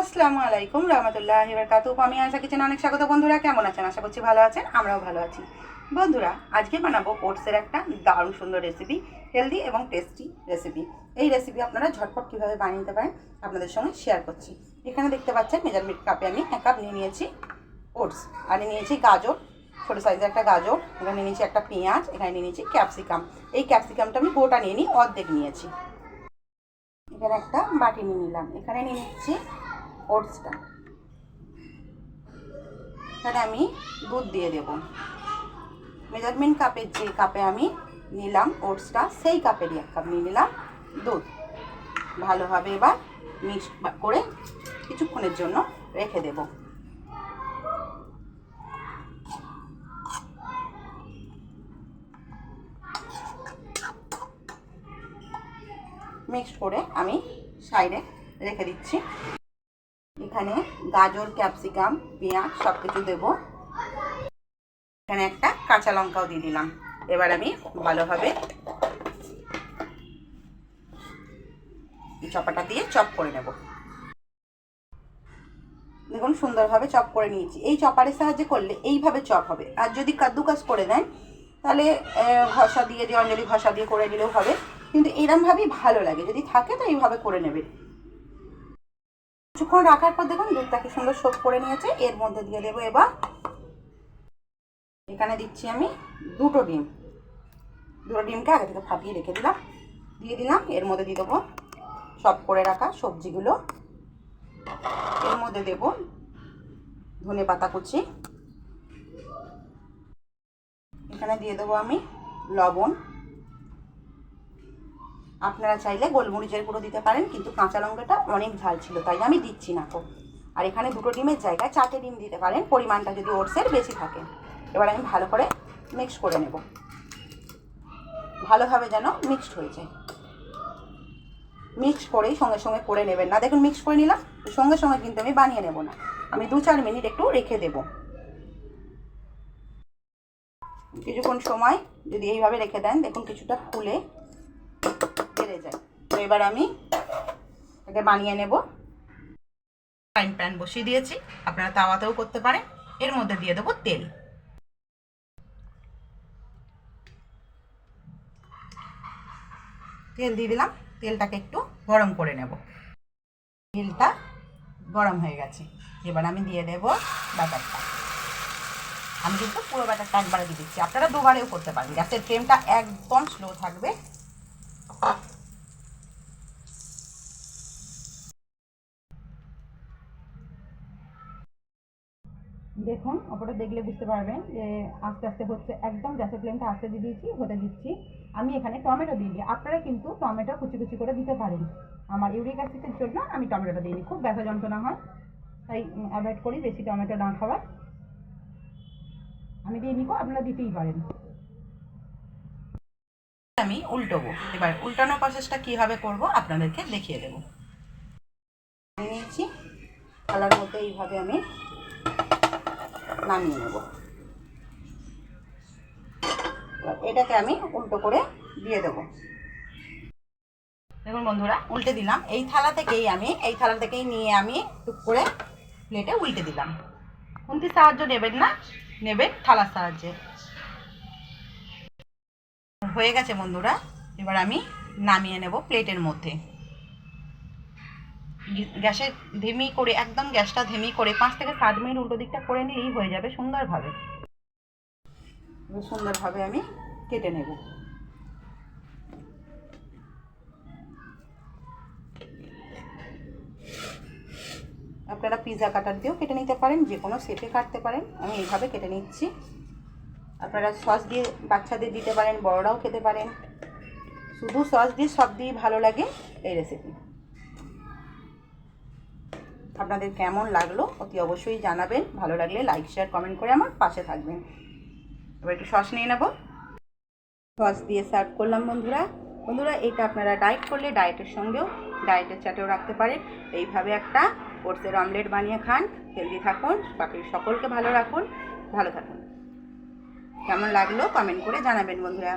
আসসালামু আলাইকুম, রহমতুল্লাহ এবার কাতু আমি আশা কিচেন অনেক স্বাগত। বন্ধুরা, কেমন আছেন? আশা করছি ভালো আছেন, আমরাও ভালো আছি। বন্ধুরা, আজকে বানাবো ওটসের একটা দারুণ সুন্দর রেসিপি হেলদি এবং টেস্টি রেসিপি এই রেসিপি আপনারা ঝটপট কীভাবে বানিয়ে নিতে পারেন আপনাদের সঙ্গে শেয়ার করছি। এখানে দেখতে পাচ্ছেন মেজারমেন্ট কাপে আমি এক কাপ নিয়ে নিয়েছি ওটস। আর নিয়ে নিয়েছি গাজর, ছোটো সাইজের একটা গাজর এখানে নিয়েছি একটা পেঁয়াজ, এখানে নিয়ে নিয়েছি ক্যাপসিকাম এই ক্যাপসিকামটা আমি গোটা নিয়ে নিই অর্ধেক নিয়েছি। এখানে একটা বাটি নিয়ে নিলাম। এখানে নিয়ে নিচ্ছি ওটসটা এখানে আমি দুধ দিয়ে দেব। মেজারমেন্ট কাপের যে কাপে আমি নিলাম ওটসটা সেই কাপেরই এক কাপ নিয়ে নিলাম দুধ। ভালোভাবে এবার মিক্স করে কিছুক্ষণের জন্য রেখে দেব। মিক্সড করে আমি সাইডে রেখে দিচ্ছি। এখানে গাজর, ক্যাপসিকাম, পেঁয়াজ সব কিছু দেবো। এখানে একটা কাঁচা লঙ্কাও দিয়ে দিলাম। এবার আমি ভালোভাবে চপাটা দিয়ে চপ করে নেব। দেখুন, সুন্দরভাবে চপ করে নিয়েছি। এই চপারের সাহায্যে করলে এইভাবে চপ হবে। আর যদি কাদ্দুকাস করে দেন, তাহলে ঘষা দিয়ে, যে অঞ্জলি ঘষা দিয়ে করে নিলেও হবে। কিন্তু এরমভাবেই ভালো লাগে। যদি থাকে, তো এইভাবে করে নেবেন। কিছুক্ষণ রাখার পর দেখুন দুধটাকে সুন্দর সোপ করে নিয়েছে। এর মধ্যে দিয়ে দেবো এবার। এখানে দিচ্ছি আমি দুটো ডিম। দুটো ডিমকে আগে থেকে ফাটিয়ে রেখে দিলাম। দিয়ে দিলাম, এর মধ্যে দিয়ে দেবো সব করে রাখা সবজিগুলো। এর মধ্যে দেব ধনে পাতা কুচি। এখানে দিয়ে দেবো আমি লবণ। আপনারা চাইলে গোলমরিচের গুঁড়ো দিতে পারেন, কিন্তু কাঁচা লঙ্কাটা অনেক ঝাল ছিল, তাই আমি দিচ্ছি না তো। আর এখানে দুটো ডিমের জায়গায় চারটে ডিম দিতে পারেন, পরিমাণটা যদি ওটসের বেশি থাকে। এবার আমি ভালো করে মিক্স করে নেব। ভালোভাবে যেন মিক্সড হয়ে যায়। মিক্স করেই সঙ্গে সঙ্গে করে নেবেন না। দেখুন মিক্স করে নিলাম, সঙ্গে সঙ্গে কিন্তু আমি বানিয়ে নেব না। আমি দু চার মিনিট একটু রেখে দেব। কিছুক্ষণ সময় যদি এইভাবে রেখে দেন, দেখুন কিছুটা ফুলে বেড়ে যায়। তো এবার আমি এটা বানিয়ে নেব। ফ্রাইং প্যান বসিয়ে দিয়েছি। আপনারা তাওয়াতেও করতে পারেন। এর মধ্যে দিয়ে দেবো তেল। তেল দিয়ে দিলাম। তেলটাকে একটু গরম করে নেব। তেলটা গরম হয়ে গেছে। এবার আমি দিয়ে দেব ব্যাটারটা আমি কিন্তু পুরো ব্যাটারটা একবারে দিয়ে দিচ্ছি। আপনারা দুবারেও করতে পারেন। গ্যাসের ফ্লেমটা একদম স্লো থাকবে। দেখুন ওপরে দেখলে বুঝতে পারবেন যে আস্তে আস্তে হচ্ছে, একদম গ্যাসের ফ্লেমটা আস্তে দিয়ে দিয়েছি, হতে দিচ্ছি। আমি এখানে টমেটো দিই। আপনারা কিন্তু টমেটো কুচি কুচি করে দিতে পারেন। আমার ইউরিক অ্যাসিডের জন্য আমি টমেটোটা দিইনি খুব ব্যথা যন্ত্রণা হয়, তাই অ্যাভয়েড করি বেশি টমেটো না খাওয়ার। আমি দিয়ে নিকো আপনারা দিতেই পারেন। আমি উল্টোবো। এবার উল্টানোর প্রসেসটা কীভাবে করব আপনাদেরকে দেখিয়ে দেবো। নিয়েছি কালার মধ্যে এইভাবে আমি নামিয়ে নেব। এটাকে আমি উল্টো করে দিয়ে দেবো। দেখুন বন্ধুরা, উল্টে দিলাম। এই থালা থেকেই আমি, এই থালা থেকেই নিয়ে আমি টুক করে প্লেটে উল্টে দিলাম। খুন্তির সাহায্য নেবেন না, নেবেন থালার সাহায্যে। হয়ে গেছে বন্ধুরা, এবার আমি নামিয়ে নেব প্লেটের মধ্যে। গ্যাসে ধিমি করে, একদম গ্যাসটা ধিমি করে, পাঁচ থেকে সাত মিনিট উল্টো দিকটা করে নিলেই হয়ে যাবে সুন্দরভাবে। সুন্দরভাবে আমি কেটে নেব। আপনারা পিৎজা কাটার দিয়েও কেটে নিতে পারেন, যে কোনো শেপে কাটতে পারেন, আমি এইভাবে কেটে নিচ্ছি। আপনারা সস দিয়ে বাচ্চাদের দিতে পারেন, বড়রাও খেতে পারেন। শুধু সস দিয়ে সব দিয়ে ভালো লাগে এই রেসিপি আপনাদের কেমন লাগল অতি অবশ্যই জানাবেন। ভালো লাগলে লাইক শেয়ার কমেন্ট করে আমার পাশে থাকবেন। এবার একটু সস নিয়ে নেব। সস দিয়ে সার্ভ করলাম বন্ধুরা। বন্ধুরা, এটা আপনারা ডায়েট করলে ডায়েটের সঙ্গেও ডায়েটের চাটেও রাখতে পারেন। এইভাবে একটা ওটসের অমলেট বানিয়ে খান। হেলদি থাকুন বাকি সকলকে ভালো রাখুন। ভালো থাকুন। কেমন লাগল কমেন্ট করে জানাবেন বন্ধুরা।